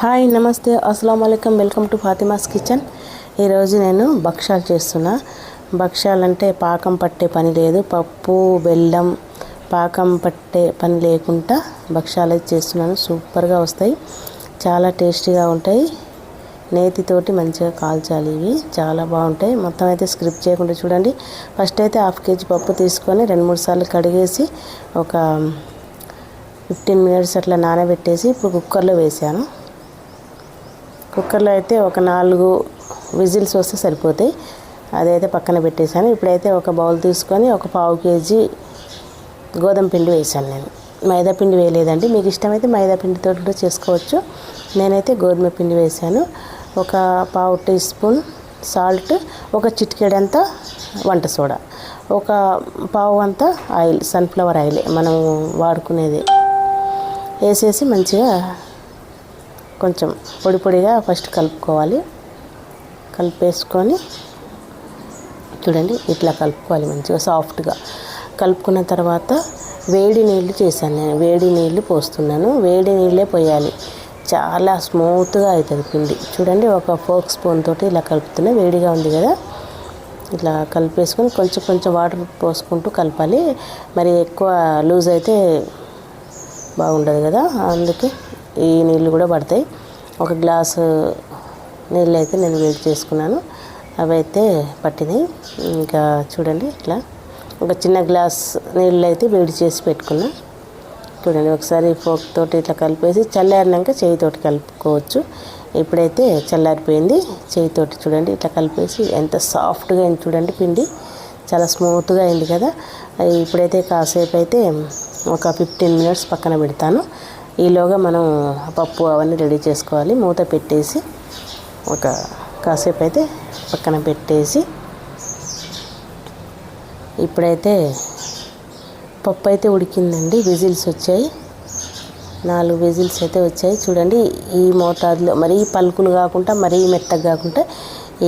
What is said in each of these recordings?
Hi నమస్తే. అస్సలం అయికం వెల్కమ్ టు ఫాతిమాస్ కిచెన్. ఈరోజు నేను భక్షాలు చేస్తున్నా. భక్షాలు అంటే పాకం పట్టే పని లేదు. పప్పు బెల్లం పాకం పట్టే పని లేకుండా భక్ష్యాలు అయితే చేస్తున్నాను. సూపర్గా వస్తాయి. చాలా టేస్టీగా ఉంటాయి. నేతితోటి మంచిగా కాల్చాలి ఇవి. చాలా బాగుంటాయి. మొత్తం అయితే స్క్రిప్ట్ చేయకుండా చూడండి. ఫస్ట్ అయితే హాఫ్ కేజీ పప్పు తీసుకొని రెండు మూడు సార్లు కడిగేసి ఒక ఫిఫ్టీన్ మినిట్స్ అట్లా నానబెట్టేసి ఇప్పుడు కుక్కర్లో వేసాను. కుక్కర్లో అయితే ఒక నాలుగు విజిల్స్ వస్తే సరిపోతాయి. అదైతే పక్కన పెట్టేశాను. ఇప్పుడైతే ఒక బౌల్ తీసుకొని ఒక పావు కేజీ గోధుమ పిండి వేసాను నేను. మైదా పిండి వేయలేదండి. మీకు ఇష్టమైతే మైదా పిండితో కూడా చేసుకోవచ్చు. నేనైతే గోధుమ పిండి వేసాను ఒక పావు టీ స్పూన్ సాల్ట్ ఒక చిటికెడంత వంట సోడా ఒక పావు అంత ఆయిల్ సన్ఫ్లవర్ ఆయిల్ మనం వాడుకునేది. వేసేసి మంచిగా కొంచెం పొడి పొడిగా ఫస్ట్ కలుపుకోవాలి. కలిపేసుకొని చూడండి ఇట్లా కలుపుకోవాలి మంచిగా సాఫ్ట్గా. కలుపుకున్న తర్వాత వేడి నీళ్ళు చేశాను నేను. వేడి నీళ్ళు పోస్తున్నాను. వేడి నీళ్ళే పోయాలి. చాలా స్మూత్గా అవుతుంది పిండి. చూడండి ఒక ఫోక్ స్పూన్ తోటి ఇలా కలుపుతున్నా. వేడిగా ఉంది కదా. ఇట్లా కలిపేసుకొని కొంచెం కొంచెం వాటర్ పోసుకుంటూ కలపాలి. మరి ఎక్కువ లూజ్ అయితే బాగుండదు కదా. అందుకే ఈ నీళ్ళు కూడా పడతాయి. ఒక గ్లాసు నీళ్ళు అయితే నేను వేడి చేసుకున్నాను. అవి అయితే పట్టినాయి. ఇంకా చూడండి ఇట్లా. ఒక చిన్న గ్లాస్ నీళ్ళు అయితే వేడి చేసి పెట్టుకున్నా. చూడండి ఒకసారి ఫోక్ తోటి ఇట్లా కలిపేసి చల్లారినాక చేయితోటి కలుపుకోవచ్చు. ఇప్పుడైతే చల్లారిపోయింది. చేయితోటి చూడండి ఇట్లా కలిపేసి ఎంత సాఫ్ట్గా అయింది చూడండి పిండి. చాలా స్మూత్గా అయింది కదా. ఇప్పుడైతే కాసేపు అయితే ఒక ఫిఫ్టీన్ మినిట్స్ పక్కన పెడతాను. ఈలోగా మనం పప్పు అవన్నీ రెడీ చేసుకోవాలి. మూత పెట్టేసి ఒక కాసేపు అయితే పక్కన పెట్టేసి ఇప్పుడైతే పప్పు అయితే ఉడికిందండి. విజిల్స్ వచ్చాయి. నాలుగు విజిల్స్ అయితే వచ్చాయి. చూడండి ఈ మోతాదులో మరీ పలుకులు కాకుండా మరీ మెత్తగా కాకుండా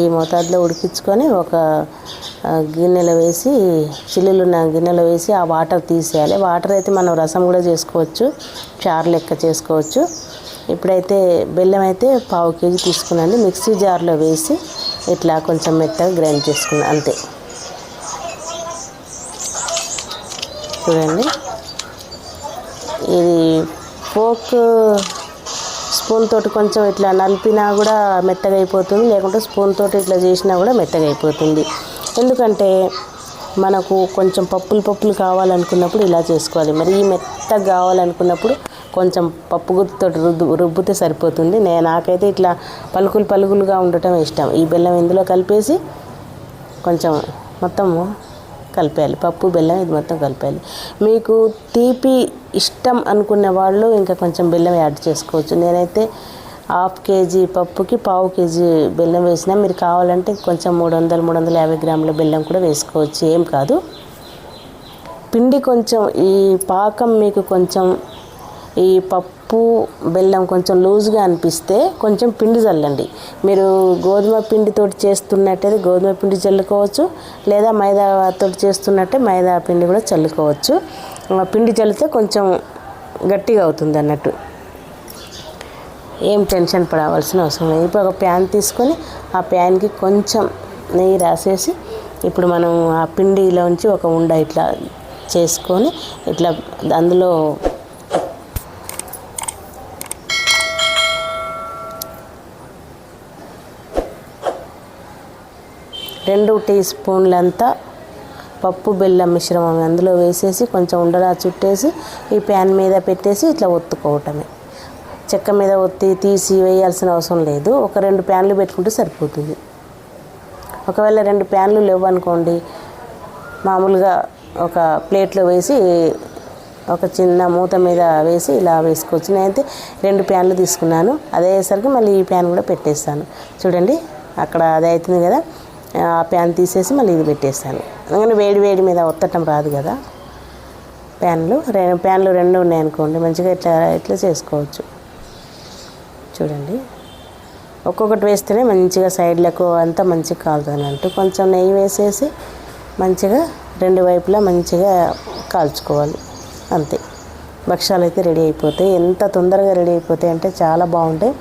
ఈ మోతాదులో ఉడికించుకొని ఒక గిన్నెలో వేసి చిల్లులు ఉన్న గిన్నెలో వేసి ఆ వాటర్ తీసేయాలి. వాటర్ అయితే మనం రసం కూడా చేసుకోవచ్చు చారు లెక్క చేసుకోవచ్చు. ఇప్పుడైతే బెల్లం అయితే పావు కేజీ తీసుకున్నాను. మిక్సీ జార్లో వేసి ఇట్లా కొంచెం మెత్తగా గ్రైండ్ చేసుకున్నాను అంతే. చూడండి. ఇది ఫోక్ స్పూన్ తోటి కొంచెం ఇట్లా నలిపినా కూడా మెత్తగా అయిపోతుంది. లేకుంటే స్పూన్ తోటి ఇట్లా చేసినా కూడా మెత్తగా అయిపోతుంది. ఎందుకంటే మనకు కొంచెం పప్పులు పప్పులు కావాలనుకున్నప్పుడు ఇలా చేసుకోవాలి. మరి ఈ మెత్తగా కావాలనుకున్నప్పుడు కొంచెం పప్పు గుర్తుతో రుద్దు రుబ్బితే సరిపోతుంది. నేను నాకైతే ఇట్లా పలుకులు పలుకులుగా ఉండటం ఇష్టం. ఈ బెల్లం ఇందులో కలిపేసి కొంచెం మొత్తము కలిపేయాలి. పప్పు బెల్లం ఇది మొత్తం కలిపేయాలి. మీకు తీపి ఇష్టం అనుకునే వాళ్ళు ఇంకా కొంచెం బెల్లం యాడ్ చేసుకోవచ్చు. నేనైతే హాఫ్ కేజీ పప్పుకి పావు కేజీ బెల్లం వేసినా మీరు కావాలంటే కొంచెం మూడు వందలు మూడు వందల యాభై గ్రాముల బెల్లం కూడా వేసుకోవచ్చు. ఏం కాదు. పిండి కొంచెం ఈ పాకం మీకు కొంచెం ఈ పప్పు బెల్లం కొంచెం లూజ్గా అనిపిస్తే కొంచెం పిండి చల్లండి మీరు గోధుమ పిండితో చేస్తున్నట్టయితే గోధుమ పిండి చల్లుకోవచ్చు లేదా మైదాతో చేస్తున్నట్టే మైదా పిండి కూడా చల్లుకోవచ్చు. పిండి చల్లితే కొంచెం గట్టిగా అవుతుంది అన్నట్టు. ఏం టెన్షన్ పడవలసిన అవసరం లేదు. ఇప్పుడు ఒక ప్యాన్ తీసుకొని ఆ ప్యాన్కి కొంచెం నెయ్యి రాసేసి ఇప్పుడు మనం ఆ పిండిలోంచి ఒక ఉండ ఇట్లా చేసుకొని ఇట్లా అందులో రెండు టీ స్పూన్లంతా పప్పు బెల్లం మిశ్రమం అందులో వేసేసి కొంచెం ఉండలా చుట్టేసి ఈ ప్యాన్ మీద పెట్టేసి ఇట్లా ఒత్తుకోవటమే. చెక్క మీద ఒత్తి తీసి వేయాల్సిన అవసరం లేదు. ఒక రెండు ప్యాన్లు పెట్టుకుంటే సరిపోతుంది. ఒకవేళ రెండు ప్యాన్లు లేవు అనుకోండి మామూలుగా ఒక ప్లేట్లో వేసి ఒక చిన్న మూత మీద వేసి ఇలా వేసుకోవచ్చు. నేనైతే రెండు ప్యాన్లు తీసుకున్నాను. అదేసరికి మళ్ళీ ఈ ప్యాన్ కూడా పెట్టేస్తాను. చూడండి అక్కడ అది అవుతుంది కదా. ఆ ప్యాన్ తీసేసి మళ్ళీ ఇది పెట్టేస్తాను. అందుకని వేడి వేడి మీద ఒత్తటం రాదు కదా. ప్యాన్లు రెండు ప్యాన్లు రెండు ఉన్నాయి అనుకోండి మంచిగా ఇట్లా ఇట్లా చేసుకోవచ్చు. చూడండి. ఒక్కొక్కటి వేస్తేనే మంచిగా సైడ్లకు అంతా మంచిగా కాలుతుంది అంటూ కొంచెం నెయ్యి వేసేసి మంచిగా రెండు వైపులా మంచిగా కాల్చుకోవాలి. అంతే. భక్షాలు అయితే రెడీ అయిపోతాయి. ఎంత తొందరగా రెడీ అయిపోతాయి అంటే చాలా బాగుంటాయి.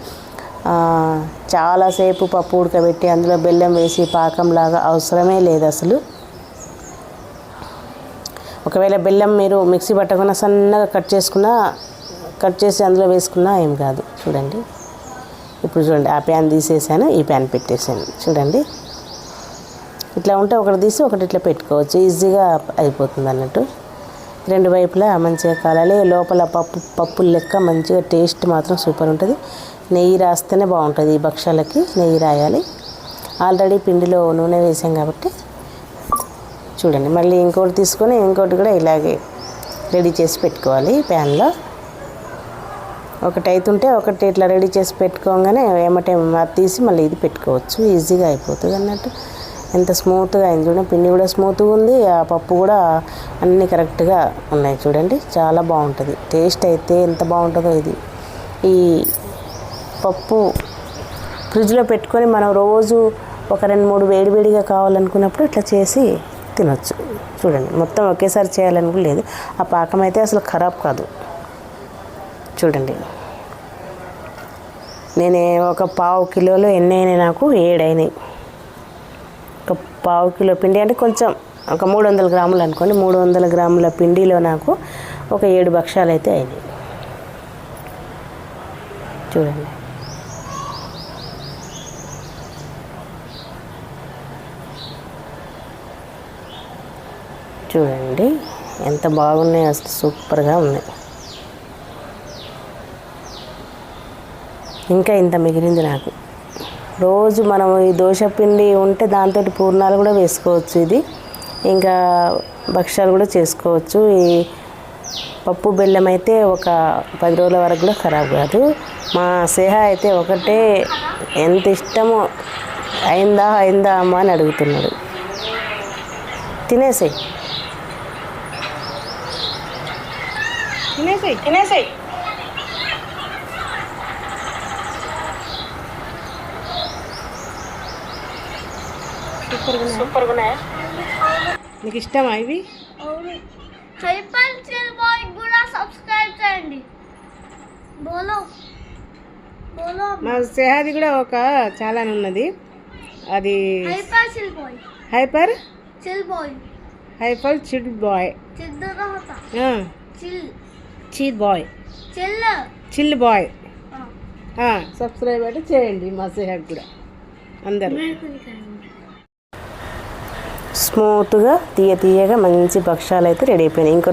చాలాసేపు పప్పు ఉడకబెట్టి అందులో బెల్లం వేసి పాకంలాగా అవసరమే లేదు అసలు. ఒకవేళ బెల్లం మీరు మిక్సీ పట్టకుండా సన్నగా కట్ చేసుకున్నా కట్ చేసి అందులో వేసుకున్నా ఏం కాదు. చూడండి. ఇప్పుడు చూడండి ఆ ప్యాన్ తీసేసాను ఈ ప్యాన్ పెట్టేసాను. చూడండి. ఇట్లా ఉంటే ఒకటి తీసి ఒకటి ఇట్లా పెట్టుకోవచ్చు. ఈజీగా అయిపోతుంది అన్నట్టు. రెండు వైపులా మంచిగా కాలాలి. లోపల పప్పు పప్పు లెక్క మంచిగా టేస్ట్ మాత్రం సూపర్ ఉంటుంది. నెయ్యి రాస్తేనే బాగుంటుంది ఈ భక్షాలకి నెయ్యి రాయాలి. ఆల్రెడీ పిండిలో నూనె వేసాం కాబట్టి చూడండి. మళ్ళీ ఇంకోటి తీసుకొని ఇంకోటి కూడా ఇలాగే రెడీ చేసి పెట్టుకోవాలి ప్యాన్లో ఒకటి అవుతుంటే ఒకటి ఇట్లా రెడీ చేసి పెట్టుకోగానే ఏమంటే అది తీసి మళ్ళీ ఇది పెట్టుకోవచ్చు. ఈజీగా అయిపోతుంది అన్నట్టు. ఎంత స్మూత్గా అయింది చూడండి. పిండి కూడా స్మూత్గా ఉంది. ఆ పప్పు కూడా అన్నీ కరెక్ట్గా ఉన్నాయి చూడండి. చాలా బాగుంటుంది. టేస్ట్ అయితే ఎంత బాగుంటుందో ఇది. ఈ పప్పు ఫ్రిడ్జ్లో పెట్టుకొని మనం రోజు ఒక రెండు మూడు వేడివేడిగా కావాలనుకున్నప్పుడు ఇట్లా చేసి తినొచ్చు. చూడండి. మొత్తం ఒకేసారి చేయాలని కూడా లేదు. ఆ పాకం అయితే అసలు ఖరాబ్ కాదు. చూడండి. నేను ఒక పావు కిలోలో ఎన్ని అయినాయి నాకు? ఏడైనాయి ఒక పావు కిలో పిండి అంటే కొంచెం ఒక మూడు వందల గ్రాములు అనుకోండి. మూడు వందల గ్రాముల పిండిలో నాకు ఒక ఏడు భక్షాలు అయితే అయినాయి. చూడండి. చూడండి. ఎంత బాగున్నాయి అసలు సూపర్గా ఉన్నాయి. ఇంకా ఇంత మిగిలింది నాకు. రోజు మనం ఈ దోశ పిండి ఉంటే దాంతో పూర్ణాలు కూడా వేసుకోవచ్చు ఇది. ఇంకా భక్ష్యాలు కూడా చేసుకోవచ్చు. ఈ పప్పు బెల్లం అయితే ఒక పది రోజుల వరకు కూడా ఖరాబ్ కాదు. మా సేహ అయితే ఒకటే ఎంత ఇష్టమో అయిందా అయిందా అమ్మ అని అడుగుతున్నాడు. తినేసాయి. తినేసాయి తినేసాయి. సూపర్గా ఉన్నాయా నీకు ఇష్టమా ఇవి? అవును. హైపర్ చిల్ బాయ్ కూడా సబ్స్క్రైబ్ చేయండి. బోలో. బోలో. మా సేహాది కూడా ఒక చాలా ఉన్నది. అది hyper chill boy. Hyper? Chill boy. Chill boy. Chill chill. Boy. Subscribe అయితే చేయండి మా సేహాకి కూడా. అందరూ. స్మూత్గా తీయ తీయగా మంచి భక్షాలు అయితే రెడీ అయిపోయినాయి. ఇంకో